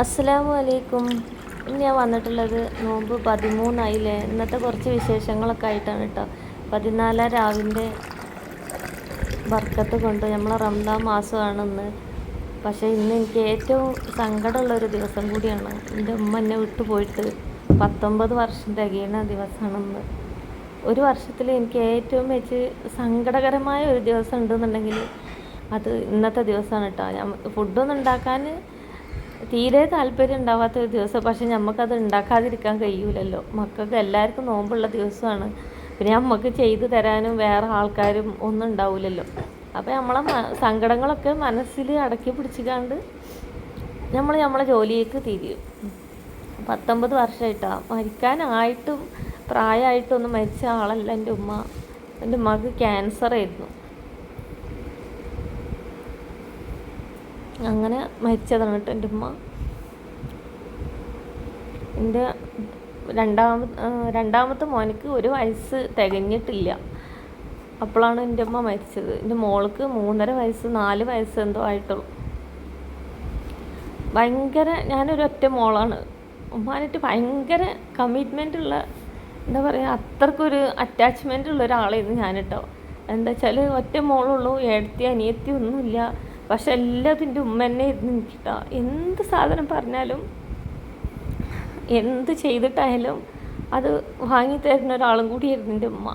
അസ്സലാമു അലൈക്കും ഇന്ന് ഞാൻ വന്നിട്ടുള്ളത് നോമ്പ് പതിമൂന്നായില്ലേ? ഇന്നത്തെ കുറച്ച് വിശേഷങ്ങളൊക്കെ ആയിട്ടാണ് കേട്ടോ പതിനാലാം രാവിന്റെ വർക്കത്ത് കൊണ്ട് നമ്മളെ റംദാൻ മാസമാണ് ഇന്ന് പക്ഷേ ഇന്ന് എനിക്ക് ഏറ്റവും സങ്കടമുള്ള ഒരു ദിവസം കൂടിയാണ്. എന്റെ ഉമ്മ എന്നെ വിട്ടുപോയിട്ട് പത്തൊമ്പത് വർഷം തികയുന്ന ദിവസമാണ് ഇന്ന് ഒരു വർഷത്തിൽ എനിക്ക് ഏറ്റവും വെച്ച് സങ്കടകരമായ ഒരു ദിവസം ഉണ്ടെന്നുണ്ടെങ്കിൽ അത് ഇന്നത്തെ ദിവസമാണ് കേട്ടോ ഞാൻ ഫുഡൊന്നും ഉണ്ടാക്കാൻ തീരെ താല്പര്യം ഉണ്ടാവാത്ത ഒരു ദിവസം പക്ഷെ നമുക്കത് ഉണ്ടാക്കാതിരിക്കാൻ കഴിയൂലല്ലോ. മക്കൾക്ക് എല്ലാവർക്കും നോമ്പുള്ള ദിവസമാണ്. പിന്നെ നമുക്ക് ചെയ്തു തരാനും വേറെ ആൾക്കാരും ഒന്നും ഉണ്ടാവില്ലല്ലോ അപ്പോൾ നമ്മളെ സങ്കടങ്ങളൊക്കെ മനസ്സിൽ അടക്കി പിടിച്ചിക്കാണ്ട് നമ്മൾ നമ്മളെ ജോലിയേക്ക് തിരിയും. പത്തൊമ്പത് വർഷമായിട്ടാണ് മരിക്കാനായിട്ടും പ്രായമായിട്ടൊന്നും മരിച്ച ആളല്ല എന്റെ ഉമ്മ. എന്റെ ഉമ്മക്ക് ക്യാൻസർ ആയിരുന്നു. അങ്ങനെ മരിച്ചതാണ് കേട്ടോ എന്റെ ഉമ്മ. എന്റെ രണ്ടാമ രണ്ടാമത്തെ മോനക്ക് ഒരു വയസ്സ് തികഞ്ഞിട്ടില്ല. അപ്പോഴാണ് എന്റെ ഉമ്മ മരിച്ചത്. എന്റെ മോൾക്ക് മൂന്നര വയസ്സ് നാല് വയസ്സ് എന്തോ ആയിട്ടുള്ളൂ. ഭയങ്കര ഞാനൊരു ഒറ്റ മോളാണ്. ഉമ്മാനായിട്ട് ഭയങ്കര കമ്മിറ്റ്മെന്റ് ഉള്ള എന്താ പറയുക അത്രക്കൊരു അറ്റാച്ച്മെന്റ് ഉള്ള ഒരാളായിരുന്നു ഞാൻ എന്താ വെച്ചാൽ ഒറ്റ മോളുള്ളൂ ഏടത്തി അനിയത്തി ഒന്നുമില്ല. പക്ഷെ എല്ലാത്തിന്റെ ഉമ്മ തന്നെ ഇരുന്ന് എനിക്കിട്ടോ എന്ത് സാധനം പറഞ്ഞാലും എന്ത് ചെയ്തിട്ടായാലും അത് വാങ്ങി തരുന്ന ഒരാളും കൂടിയായിരുന്നു എന്റെ ഉമ്മ.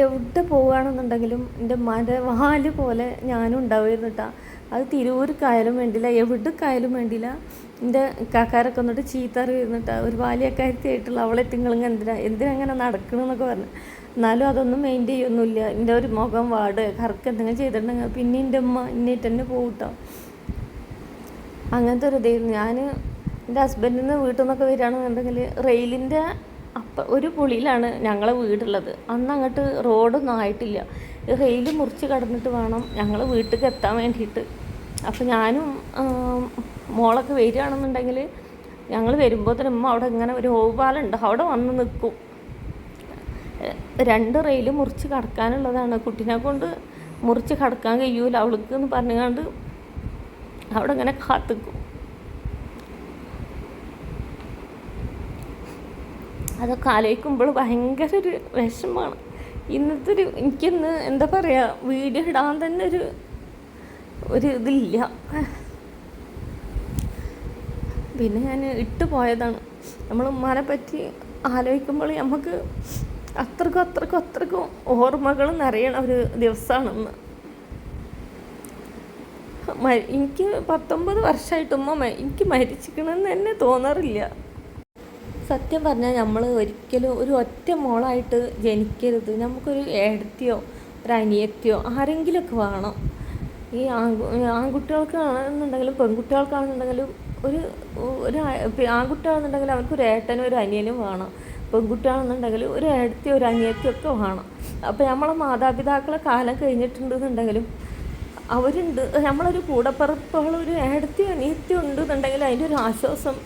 എവിടെ പോവുകയാണെന്നുണ്ടെങ്കിലും എന്റെ ഉമ്മാന്റെ വാൽ പോലെ ഞാനും ഉണ്ടാവുമായിരുന്നു കേട്ടോ. അത് തിരൂർക്കായാലും വേണ്ടില്ല എവിടേക്കായാലും വേണ്ടില്ല എന്റെ കാക്കാരൊക്കെ വന്നിട്ട് ചീത്തറി വരുന്നിട്ട് ഒരു ബാല്യക്കാരത്തി ആയിട്ടുള്ള അവളെ തിങ്ങളിങ്ങ എന്തിനാ എന്തിനങ്ങനെ നടക്കണമെന്നൊക്കെ പറഞ്ഞു. എന്നാലും അതൊന്നും മെയിൻ ചെയ്യൊന്നുമില്ല. എന്റെ ഒരു മുഖം വാട് കറക്ക് എന്തെങ്കിലും ചെയ്തിട്ടുണ്ടെങ്കിൽ പിന്നെ എന്റെ ഉമ്മ എന്നിട്ട് തന്നെ പോകട്ടോ അങ്ങനത്തെ ഒരു ഇതായിരുന്നു ഞാൻ എന്റെ ഹസ്ബൻഡിൽ നിന്ന് വീട്ടിൽ നിന്നൊക്കെ വരികയാണെന്നുണ്ടെങ്കിൽ റെയിലിന്റെ അപ്പ ഒരു പുളിയിലാണ് ഞങ്ങളെ വീടുള്ളത്. അന്ന് അങ്ങോട്ട് റോഡൊന്നും ആയിട്ടില്ല. റെയിൽ മുറിച്ച് കടന്നിട്ട് വേണം ഞങ്ങൾ വീട്ടിലേക്ക് എത്താൻ വേണ്ടിയിട്ട്. അപ്പോൾ ഞാനും മോളൊക്കെ വരികയാണെന്നുണ്ടെങ്കിൽ ഞങ്ങൾ വരുമ്പോൾ തന്നെ ഉമ്മ അവിടെ ഇങ്ങനെ ഒരു ഓവുപാലുണ്ട് അവിടെ വന്ന് നിൽക്കും. രണ്ട് റെയിൽ മുറിച്ച് കടക്കാനുള്ളതാണ്. കുട്ടീനെ കൊണ്ട് മുറിച്ച് കടക്കാൻ കഴിയൂല. അവൾക്ക് എന്ന് പറഞ്ഞുകൊണ്ട് അവിടെ ഇങ്ങനെ കാത്തിക്കും. അതൊക്കെ ആലോചിക്കുമ്പോൾ ഭയങ്കര ഒരു വിഷമമാണ്. ഇന്നത്തെ ഒരു എനിക്കിന്ന് എന്താ പറയുക വീഡിയോ ഇടാൻ തന്നെ ഒരു ഒരു ഇതില്ല. പിന്നെ ഞാൻ ഇട്ട് പോയതാണ്. നമ്മൾ ഉമ്മാനെ പറ്റി ആലോചിക്കുമ്പോൾ നമുക്ക് അത്രക്കും അത്രക്കും അത്രക്കും ഓർമ്മകൾ നിറയണ ഒരു ദിവസമാണെന്ന്. എനിക്ക് പത്തൊമ്പത് വർഷമായിട്ട് ഉമ്മ എനിക്ക് മരിച്ചിക്കണമെന്ന് തന്നെ തോന്നാറില്ല. സത്യം പറഞ്ഞാൽ നമ്മൾ ഒരിക്കലും ഒരു ഒറ്റ മോളായിട്ട് ജനിക്കരുത്. നമുക്കൊരു ഏടത്തിയോ ഒരു അനിയത്തിയോ ആരെങ്കിലുമൊക്കെ വേണം. ഈ ആൺകു ആൺകുട്ടികൾക്കാണെന്നുണ്ടെങ്കിലും പെൺകുട്ടികൾക്കാണെന്നുണ്ടെങ്കിലും ഒരു ഒരു ആൺകുട്ടിയാണെന്നുണ്ടെങ്കിൽ അവർക്ക് ഒരു ഏട്ടനും ഒരു അനിയനും വേണം. പെൺകുട്ടിയാണെന്നുണ്ടെങ്കിൽ ഒരു ഏടത്തി ഒരു അനിയത്തിയൊക്കെ വേണം. അപ്പോൾ നമ്മളെ മാതാപിതാക്കളെ കാലം കഴിഞ്ഞിട്ടുണ്ടെന്നുണ്ടെങ്കിലും അവരുണ്ട്. നമ്മളൊരു കൂടപ്പിറപ്പുകൾ ഒരു ഏടത്തി അനിയത്തി ഉണ്ട് എന്നുണ്ടെങ്കിൽ അതിന്റെ ഒരു ആശ്വാസം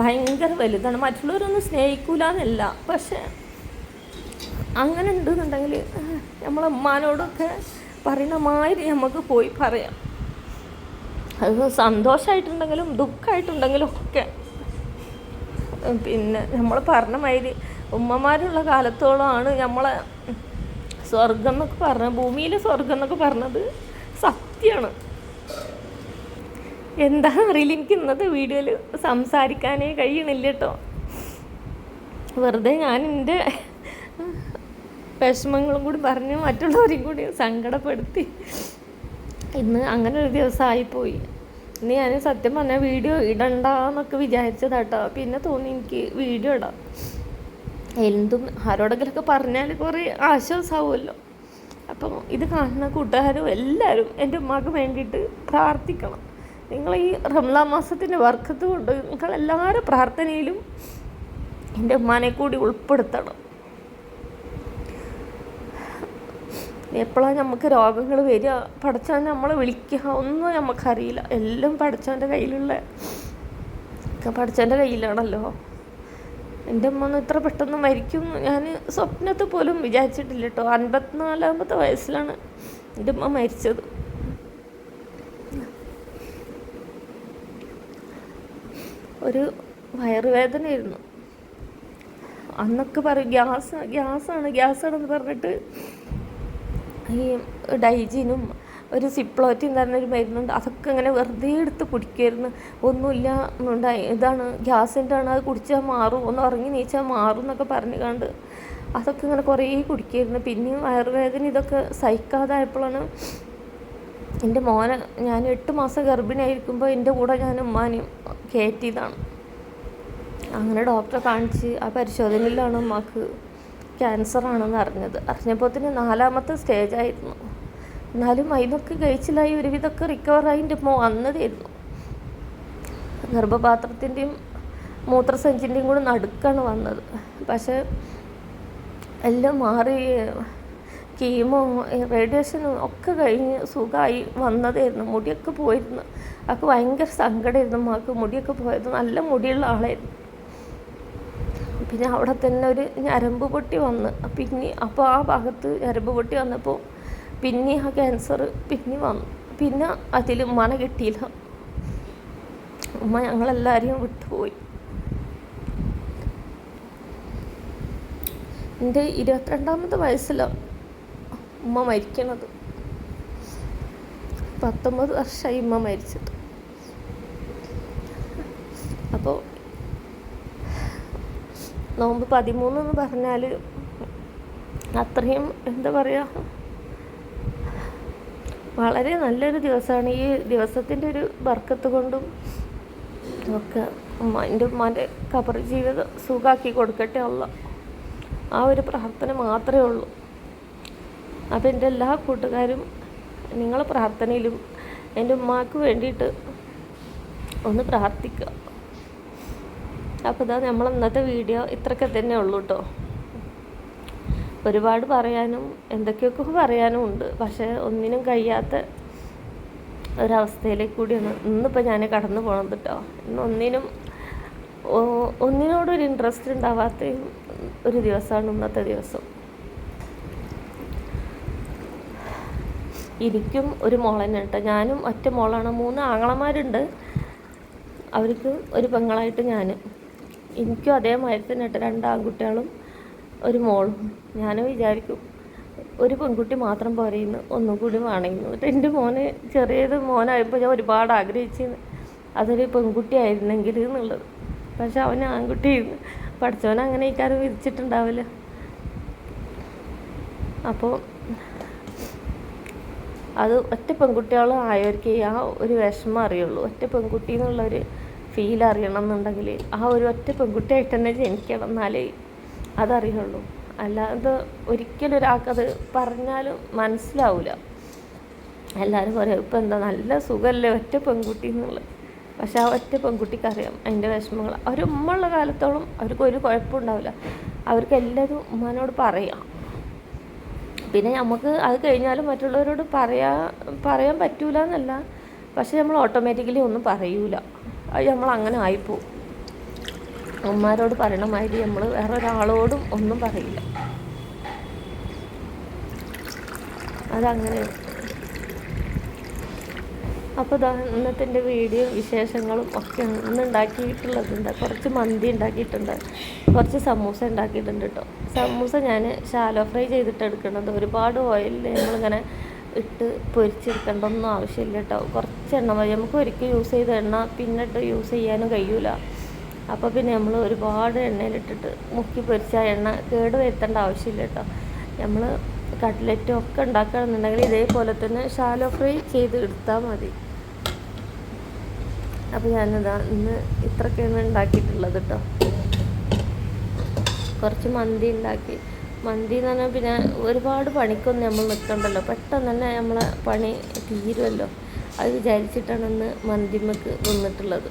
ഭയങ്കര വലുതാണ്. മറ്റുള്ളവരൊന്നും സ്നേഹിക്കൂല എന്നല്ല പക്ഷേ അങ്ങനെ ഉണ്ടെന്നുണ്ടെങ്കിൽ നമ്മളെ ഉമ്മാനോടൊക്കെ പറയണമാതിരി നമുക്ക് പോയി പറയാം. സന്തോഷമായിട്ടുണ്ടെങ്കിലും ദുഃഖമായിട്ടുണ്ടെങ്കിലും ഒക്കെ. പിന്നെ നമ്മൾ പറഞ്ഞ മാതിരി ഉമ്മമാരുള്ള കാലത്തോളമാണ് നമ്മളെ സ്വർഗം എന്നൊക്കെ പറഞ്ഞ ഭൂമിയിലെ സ്വർഗം എന്നൊക്കെ പറഞ്ഞത് സത്യമാണ്. എന്താണെന്ന് അറിയില്ല. എനിക്ക് ഇന്നത്തെ വീഡിയോയിൽ സംസാരിക്കാനേ കഴിയണില്ല കേട്ടോ. വെറുതെ ഞാൻ എന്റെ വിഷമങ്ങളും കൂടി പറഞ്ഞ് മറ്റുള്ളവരെയും കൂടി സങ്കടപ്പെടുത്തി ഇന്ന് അങ്ങനെ ഒരു ദിവസമായിപ്പോയി. ഇന്ന് ഞാൻ സത്യം പറഞ്ഞാൽ വീഡിയോ ഇടണ്ടെന്നൊക്കെ വിചാരിച്ചതാട്ടോ. പിന്നെ തോന്നി എനിക്ക് വീഡിയോ ഇടാം. എന്തും ആരോടെങ്കിലൊക്കെ പറഞ്ഞാൽ കുറേ ആശ്വാസമാവുമല്ലോ അപ്പം ഇത് കാണുന്ന കൂട്ടുകാരും എല്ലാവരും എന്റെ ഉമ്മാക്ക് വേണ്ടിയിട്ട് പ്രാർത്ഥിക്കണം. നിങ്ങൾ ഈ റംലാ മാസത്തിന്റെ വർക്കത്ത് കൊണ്ട് നിങ്ങൾ എല്ലാവരും പ്രാർത്ഥനയിലും എന്റെ ഉമ്മാനെ കൂടി ഉൾപ്പെടുത്തണം. എപ്പോഴാണ് നമുക്ക് രോഗങ്ങൾ വരിക? പഠിച്ചാൽ നമ്മളെ വിളിക്കുക ഒന്നും നമുക്കറിയില്ല. എല്ലാം പഠിച്ചവന്റെ കയ്യിലുള്ള പഠിച്ചവന്റെ കയ്യിലാണല്ലോ. എന്റെ അമ്മ ഒന്നും ഇത്ര പെട്ടെന്ന് മരിക്കും. ഞാൻ സ്വപ്നത്തെ പോലും വിചാരിച്ചിട്ടില്ല കേട്ടോ അൻപത്തിനാലാമത്തെ വയസ്സിലാണ് എന്റെ അമ്മ മരിച്ചത്. ഒരു വയറുവേദനയായിരുന്നു. അന്നൊക്കെ പറയും ഗ്യാസ് ഗ്യാസാണ് ഗ്യാസാണെന്ന് പറഞ്ഞിട്ട് ഈ ഡൈജിനും ഒരു സിപ്ലോറ്റിൻ ഒരു മരുന്നുണ്ട് അതൊക്കെ ഇങ്ങനെ വെറുതെ എടുത്ത് കുടിക്കുമായിരുന്നു ഒന്നുമില്ല ഇതാണ് ഗ്യാസിന്റെ ആണ് അത് കുടിച്ചാൽ മാറും ഒന്ന് ഉറങ്ങി നീച്ചാൽ മാറും എന്നൊക്കെ പറഞ്ഞു കണ്ട് അതൊക്കെ ഇങ്ങനെ കുറേ കുടിക്കുമായിരുന്നു പിന്നെയും വയറുവേദന ഇതൊക്കെ സഹിക്കാതായപ്പോഴാണ് എന്റെ മോനെ ഞാൻ എട്ട് മാസം ഗർഭിണിയായിരിക്കുമ്പോൾ എന്റെ കൂടെ ഞാൻ ഉമ്മാനെയും കയറ്റിയതാണ്. അങ്ങനെ ഡോക്ടറെ കാണിച്ച് ആ പരിശോധനയിലാണ് ഉമ്മാക്ക് ക്യാൻസർ ആണെന്ന് അറിഞ്ഞത്. അറിഞ്ഞപ്പോൾ തന്നെ നാലാമത്തെ സ്റ്റേജ് ആയിരുന്നു. എന്നാലും അതിനൊക്കെ കഴിച്ചിലായി ഒരുവിധമൊക്കെ റിക്കവറായി എന്റെ മോ വന്നതായിരുന്നു ഗർഭപാത്രത്തിന്റെയും മൂത്രസഞ്ചിന്റെയും കൂടെ നടുക്കാണ് വന്നത്. പക്ഷേ എല്ലാം മാറി കീമോ റേഡിയേഷനും ഒക്കെ കഴിഞ്ഞ് സുഖമായി വന്നതായിരുന്നു. മുടിയൊക്കെ പോയിരുന്നു. അവൾക്ക് ഭയങ്കര സങ്കടമായിരുന്നു. മാക്ക് മുടിയൊക്കെ പോയത്. നല്ല മുടിയുള്ള ആളായിരുന്നു. പിന്നെ അവിടെ തന്നെ ഒരു ഞരമ്പ് പൊട്ടി വന്ന്. പിന്നെ അപ്പോൾ ആ ഭാഗത്ത് ഞരമ്പ് പൊട്ടി വന്നപ്പോൾ പിന്നെ ആ ക്യാൻസർ പിന്നെ വന്നു. പിന്നെ അതിൽ ഉമ്മാനെ കിട്ടിയില്ല. ഉമ്മ ഞങ്ങളെല്ലാവരെയും വിട്ടുപോയി. എന്റെ ഇരുപത്തിരണ്ടാമത്തെ വയസ്സിലാണ് ഉമ്മ മരിക്കണത്. പത്തൊമ്പത് വർഷമായി ഉമ്മ മരിച്ചിട്ട് അപ്പോൾ നോമ്പ് പതിമൂന്ന് എന്ന് പറഞ്ഞാൽ അത്രയും എന്താ പറയുക വളരെ നല്ലൊരു ദിവസമാണ്. ഈ ദിവസത്തിന്റെ ഒരു ബർക്കത്ത് കൊണ്ടും ഒക്കെ എന്റെ ഉമ്മാന്റെ കബർ ജീവിതം സുഖാക്കി കൊടുക്കട്ടെ ഉള്ള ആ ഒരു പ്രാർത്ഥന മാത്രമേ ഉള്ളൂ. അപ്പം എന്റെ എല്ലാ കൂട്ടുകാരും നിങ്ങളെ പ്രാർത്ഥനയിലും എന്റെ ഉമ്മാക്ക് വേണ്ടിയിട്ട് ഒന്ന് പ്രാർത്ഥിക്കുക. അപ്പോൾ ഇതാ നമ്മൾ ഇന്നത്തെ വീഡിയോ ഇത്രയൊക്കെ തന്നെ ഉള്ളൂ കേട്ടോ ഒരുപാട് പറയാനും എന്തൊക്കെയൊക്കെ പറയാനും ഉണ്ട്. പക്ഷേ ഒന്നിനും കഴിയാത്ത ഒരവസ്ഥയിലേക്ക് കൂടിയാണ് ഇന്നിപ്പോൾ ഞാൻ കടന്നു പോകണത് കേട്ടോ ഇന്ന് ഒന്നിനും ഒന്നിനോടൊരു ഇൻട്രസ്റ്റ് ഉണ്ടാവാത്ത ഒരു ദിവസമാണ് ഇന്നത്തെ ദിവസം. എനിക്കും ഒരു മോളന്നെ കേട്ടോ ഞാനും ഒറ്റ മോളാണ്. മൂന്ന് ആങ്ങളമാരുണ്ട്. അവർക്ക് ഒരു പെങ്ങളായിട്ട് ഞാൻ എനിക്കും അതേമാതിരി തന്നെ കേട്ടോ. രണ്ട് ആൺകുട്ടികളും ഒരു മോളും. ഞാൻ വിചാരിക്കും ഒരു പെൺകുട്ടി മാത്രം പോരെയെന്ന് ഒന്നും കൂടി വേണമെന്ന് എന്റെ മോന് ചെറിയത് മോനായപ്പോൾ ഞാൻ ഒരുപാട് ആഗ്രഹിച്ചിരുന്നു അതൊരു പെൺകുട്ടി ആയിരുന്നെങ്കിൽ എന്നുള്ളത്. പക്ഷെ അവൻ ആൺകുട്ടിയായിരുന്നു പഠിച്ചവൻ അങ്ങനെ ഇക്കാരും വിധിച്ചിട്ടുണ്ടാവില്ല. അപ്പോൾ അത് ഒറ്റ പെൺകുട്ടികളും ആയവർക്ക് ആ ഒരു വിഷമം അറിയുള്ളൂ. ഒറ്റ പെൺകുട്ടി എന്നുള്ളൊരു ഫീൽ അറിയണം എന്നുണ്ടെങ്കിൽ ആ ഒരു ഒറ്റ പെൺകുട്ടിയായിട്ട് തന്നെ ജനിക്കണം എന്നാലേ അതറിയുള്ളൂ. അല്ലാതെ ഒരിക്കലും ഒരാൾക്കത് പറഞ്ഞാലും മനസ്സിലാവില്ല എല്ലാവരും പറയും ഇപ്പം എന്താ നല്ല സുഖമല്ലേ ഒറ്റ പെൺകുട്ടി എന്നുള്ളത്? പക്ഷെ ആ ഒറ്റ പെൺകുട്ടിക്ക് അറിയാം അതിന്റെ വിഷമങ്ങൾ അവർ ഉമ്മ ഉള്ള കാലത്തോളം അവർക്ക് ഒരു കുഴപ്പമുണ്ടാവില്ല. അവർക്ക് എല്ലാവരും ഉമ്മാനോട് പറയാം. പിന്നെ നമുക്ക് അത് കഴിഞ്ഞാലും മറ്റുള്ളവരോട് പറയാ പറയാൻ പറ്റൂല എന്നല്ല പക്ഷെ നമ്മൾ ഓട്ടോമാറ്റിക്കലി ഒന്നും പറയൂല. അത് നമ്മൾ അങ്ങനെ ആയിപ്പോവും. അമ്മമാരോട് പറയണ മാതിരി നമ്മൾ വേറെ ഒരാളോടും ഒന്നും പറയില്ല. അതങ്ങനെ. അപ്പോൾ ഇതാ ഇന്നത്തെ വീഡിയോ വിശേഷങ്ങളും ഒക്കെ ഇന്ന് ഉണ്ടാക്കിയിട്ടുള്ളതുണ്ട്. കുറച്ച് മന്തി ഉണ്ടാക്കിയിട്ടുണ്ട്. കുറച്ച് സമൂസ ഉണ്ടാക്കിയിട്ടുണ്ട് കേട്ടോ സമൂസ ഞാൻ ഷാലോ ഫ്രൈ ചെയ്തിട്ട് എടുക്കണത് ഒരുപാട് ഓയിലിൽ നമ്മളിങ്ങനെ ഇട്ട് പൊരിച്ചെടുക്കേണ്ട ഒന്നും ആവശ്യമില്ല കേട്ടോ കുറച്ച് എണ്ണ മതി. നമുക്ക് ഒരിക്കൽ യൂസ് ചെയ്ത എണ്ണ പിന്നിട്ട് യൂസ് ചെയ്യാനും കഴിയൂല. അപ്പോൾ പിന്നെ നമ്മൾ ഒരുപാട് എണ്ണയിലിട്ടിട്ട് മുക്കി പൊരിച്ച എണ്ണ കേട് വരുത്തേണ്ട ആവശ്യമില്ല കേട്ടോ നമ്മൾ കട്ട്ലറ്റും ഒക്കെ ഉണ്ടാക്കുകയാണെന്നുണ്ടെങ്കിൽ ഇതേപോലെ തന്നെ ഷാലോ ഫ്രൈ ചെയ്ത് എടുത്താൽ മതി. അപ്പോൾ ഞാനിതാ ഇന്ന് ഇത്രയൊക്കെയാണ് ഉണ്ടാക്കിയിട്ടുള്ളത് കേട്ടോ കുറച്ച് മന്തി ഉണ്ടാക്കി. മന്തി എന്ന് പറഞ്ഞാൽ പിന്നെ ഒരുപാട് പണിക്കൊന്നും നമ്മൾ നിൽക്കണ്ടല്ലോ പെട്ടെന്ന് തന്നെ നമ്മളെ പണി തീരുമല്ലോ അത് വിചാരിച്ചിട്ടാണ് ഇന്ന് മന്തിമ്മക്ക് നിന്നിട്ടുള്ളത്.